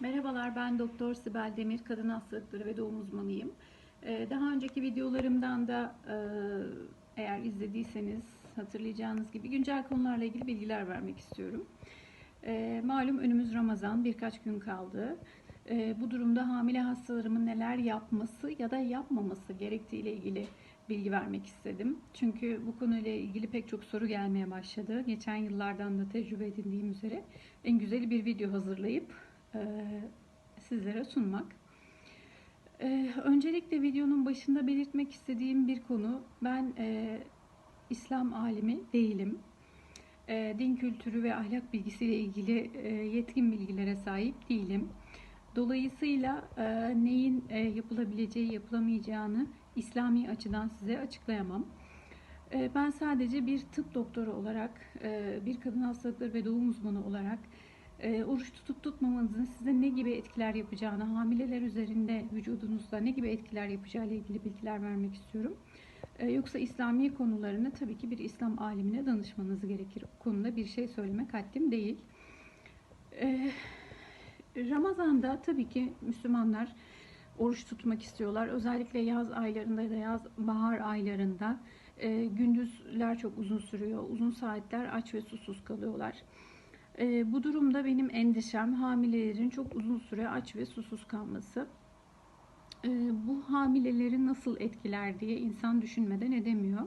Merhabalar ben Doktor Sibel Demir, kadın hastalıkları ve doğum uzmanıyım. Ee, Daha önceki videolarımdan da e, eğer izlediyseniz hatırlayacağınız gibi güncel konularla ilgili bilgiler vermek istiyorum. Ee, Malum önümüz Ramazan, birkaç gün kaldı. Ee, Bu durumda hamile hastalarımın neler yapması ya da yapmaması gerektiği ile ilgili bilgi vermek istedim. Çünkü bu konuyla ilgili pek çok soru gelmeye başladı. Geçen yıllardan da tecrübe edindiğim üzere en güzeli bir video hazırlayıp sizlere sunmak. E, öncelikle videonun başında belirtmek istediğim bir konu, ben e, İslam alimi değilim. E, din kültürü ve ahlak bilgisiyle ilgili e, yetkin bilgilere sahip değilim. Dolayısıyla e, neyin e, yapılabileceği, yapılamayacağını İslami açıdan size açıklayamam. E, ben sadece bir tıp doktoru olarak, e, bir kadın hastalıkları ve doğum uzmanı olarak e, oruç tutup tutmamanızın size ne gibi etkiler yapacağını, hamileler üzerinde vücudunuzda ne gibi etkiler yapacağı ile ilgili bilgiler vermek istiyorum. E, yoksa İslami konularını tabii ki bir İslam alimine danışmanız gerekir. O konuda bir şey söylemek haddim değil. E, Ramazan'da tabii ki Müslümanlar oruç tutmak istiyorlar. Özellikle yaz aylarında ya da yaz bahar aylarında e, gündüzler çok uzun sürüyor. Uzun saatler aç ve susuz kalıyorlar. E, bu durumda benim endişem hamilelerin çok uzun süre aç ve susuz kalması. E, bu hamileleri nasıl etkiler diye insan düşünmeden edemiyor.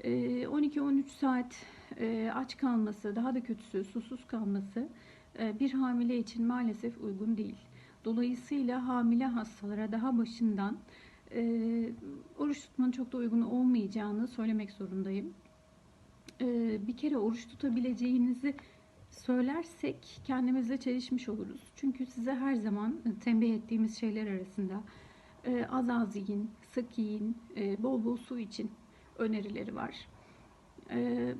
E, 12-13 saat e, aç kalması, daha da kötüsü susuz kalması e, bir hamile için maalesef uygun değil. Dolayısıyla hamile hastalara daha başından e, oruç tutmanın çok da uygun olmayacağını söylemek zorundayım. E, bir kere oruç tutabileceğinizi söylersek kendimizle çelişmiş oluruz. Çünkü size her zaman tembih ettiğimiz şeyler arasında e, az az yiyin, sık yiyin, e, bol bol su için önerileri var. E,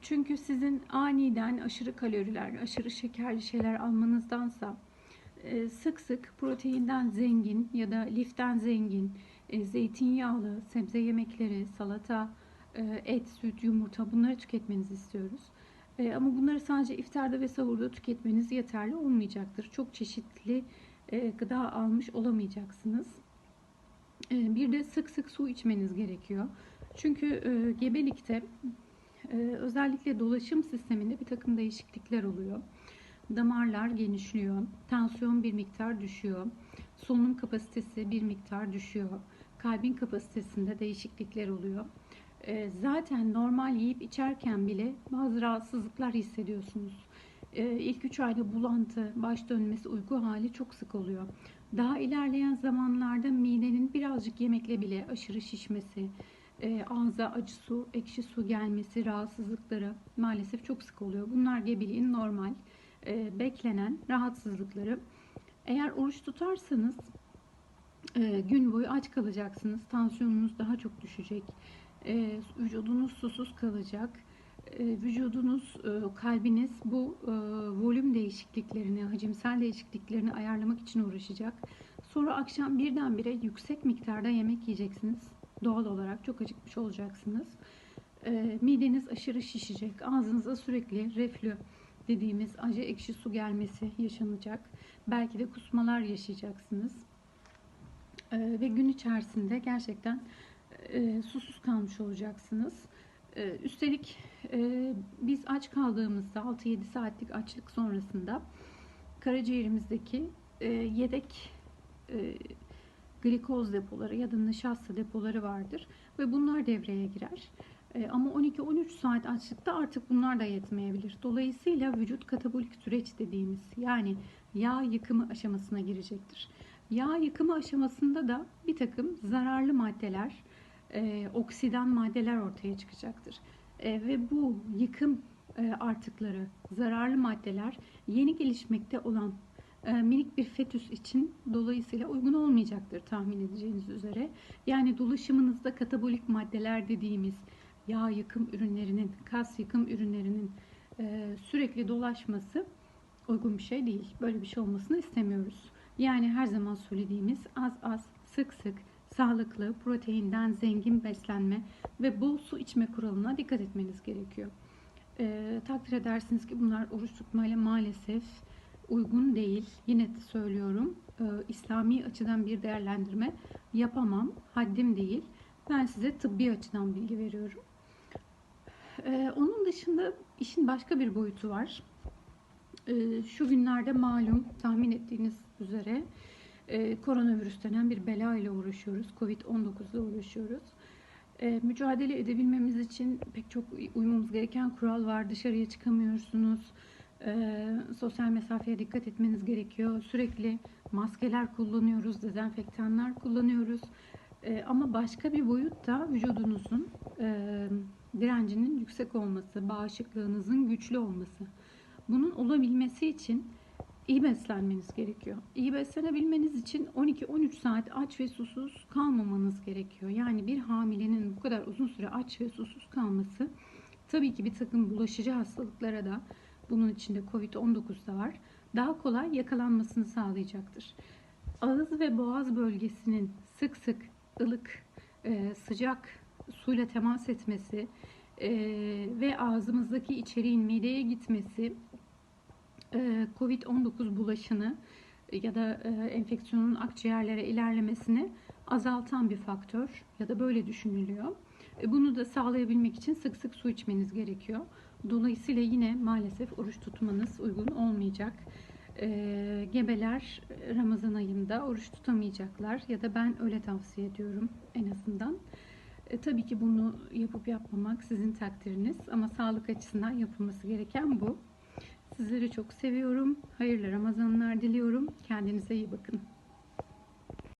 çünkü sizin aniden aşırı kaloriler, aşırı şekerli şeyler almanızdansa e, sık sık proteinden zengin ya da liften zengin, e, zeytinyağlı, sebze yemekleri, salata, e, et, süt, yumurta bunları tüketmenizi istiyoruz. E, ama bunları sadece iftarda ve sahurda tüketmeniz yeterli olmayacaktır. Çok çeşitli e, gıda almış olamayacaksınız. E, bir de sık sık su içmeniz gerekiyor. Çünkü e, gebelikte e, özellikle dolaşım sisteminde bir takım değişiklikler oluyor. Damarlar genişliyor, tansiyon bir miktar düşüyor, solunum kapasitesi bir miktar düşüyor, kalbin kapasitesinde değişiklikler oluyor. E, zaten normal yiyip içerken bile bazı rahatsızlıklar hissediyorsunuz. E, ilk 3 ayda bulantı, baş dönmesi, uyku hali çok sık oluyor. Daha ilerleyen zamanlarda midenin birazcık yemekle bile aşırı şişmesi, e, ağza acı su, ekşi su gelmesi, rahatsızlıkları maalesef çok sık oluyor. Bunlar gebeliğin normal, e, beklenen rahatsızlıkları. Eğer oruç tutarsanız e, gün boyu aç kalacaksınız. Tansiyonunuz daha çok düşecek. E, vücudunuz susuz kalacak. E, vücudunuz, e, kalbiniz bu e, volüm değişikliklerini, hacimsel değişikliklerini ayarlamak için uğraşacak. Sonra akşam birdenbire yüksek miktarda yemek yiyeceksiniz. Doğal olarak çok acıkmış olacaksınız. E, mideniz aşırı şişecek. Ağzınıza sürekli reflü dediğimiz acı ekşi su gelmesi yaşanacak. Belki de kusmalar yaşayacaksınız. E, ve gün içerisinde gerçekten e, susuz kalmış olacaksınız. E, üstelik e, biz aç kaldığımızda 6-7 saatlik açlık sonrasında karaciğerimizdeki e, yedek e, glikoz depoları ya da nişasta depoları vardır ve bunlar devreye girer. E, ama 12-13 saat açlıkta artık bunlar da yetmeyebilir. Dolayısıyla vücut katabolik süreç dediğimiz yani yağ yıkımı aşamasına girecektir. Yağ yıkımı aşamasında da bir takım zararlı maddeler, e, oksidan maddeler ortaya çıkacaktır. E, ve bu yıkım e, artıkları, zararlı maddeler yeni gelişmekte olan e, minik bir fetüs için dolayısıyla uygun olmayacaktır tahmin edeceğiniz üzere. Yani dolaşımınızda katabolik maddeler dediğimiz yağ yıkım ürünlerinin, kas yıkım ürünlerinin e, sürekli dolaşması uygun bir şey değil. Böyle bir şey olmasını istemiyoruz. Yani her zaman söylediğimiz az az, sık sık, sağlıklı, proteinden zengin beslenme ve bol su içme kuralına dikkat etmeniz gerekiyor. E, takdir edersiniz ki bunlar oruç tutmayla maalesef uygun değil. Yine de söylüyorum. Ee, İslami açıdan bir değerlendirme yapamam. Haddim değil. Ben size tıbbi açıdan bilgi veriyorum. Ee, onun dışında işin başka bir boyutu var. Ee, şu günlerde malum tahmin ettiğiniz üzere e, koronavirüs denen bir bela ile uğraşıyoruz. Covid-19 ile uğraşıyoruz. E, mücadele edebilmemiz için pek çok uymamız gereken kural var. Dışarıya çıkamıyorsunuz. E, sosyal mesafeye dikkat etmeniz gerekiyor. Sürekli maskeler kullanıyoruz, dezenfektanlar kullanıyoruz. E, ama başka bir boyut da vücudunuzun e, direncinin yüksek olması, bağışıklığınızın güçlü olması. Bunun olabilmesi için iyi beslenmeniz gerekiyor. İyi beslenebilmeniz için 12-13 saat aç ve susuz kalmamanız gerekiyor. Yani bir hamilenin bu kadar uzun süre aç ve susuz kalması tabii ki bir takım bulaşıcı hastalıklara da bunun içinde Covid-19 da var. Daha kolay yakalanmasını sağlayacaktır. Ağız ve boğaz bölgesinin sık sık ılık, e, sıcak suyla temas etmesi e, ve ağzımızdaki içeriğin mideye gitmesi Covid-19 bulaşını ya da e, enfeksiyonun akciğerlere ilerlemesini azaltan bir faktör ya da böyle düşünülüyor. E, Bunu da sağlayabilmek için sık sık su içmeniz gerekiyor. Dolayısıyla yine maalesef oruç tutmanız uygun olmayacak. E, Gebeler Ramazan ayında oruç tutamayacaklar ya da ben öyle tavsiye ediyorum en azından. E, tabii ki bunu yapıp yapmamak sizin takdiriniz ama sağlık açısından yapılması gereken bu. Sizleri çok seviyorum. Hayırlı Ramazanlar diliyorum. Kendinize iyi bakın.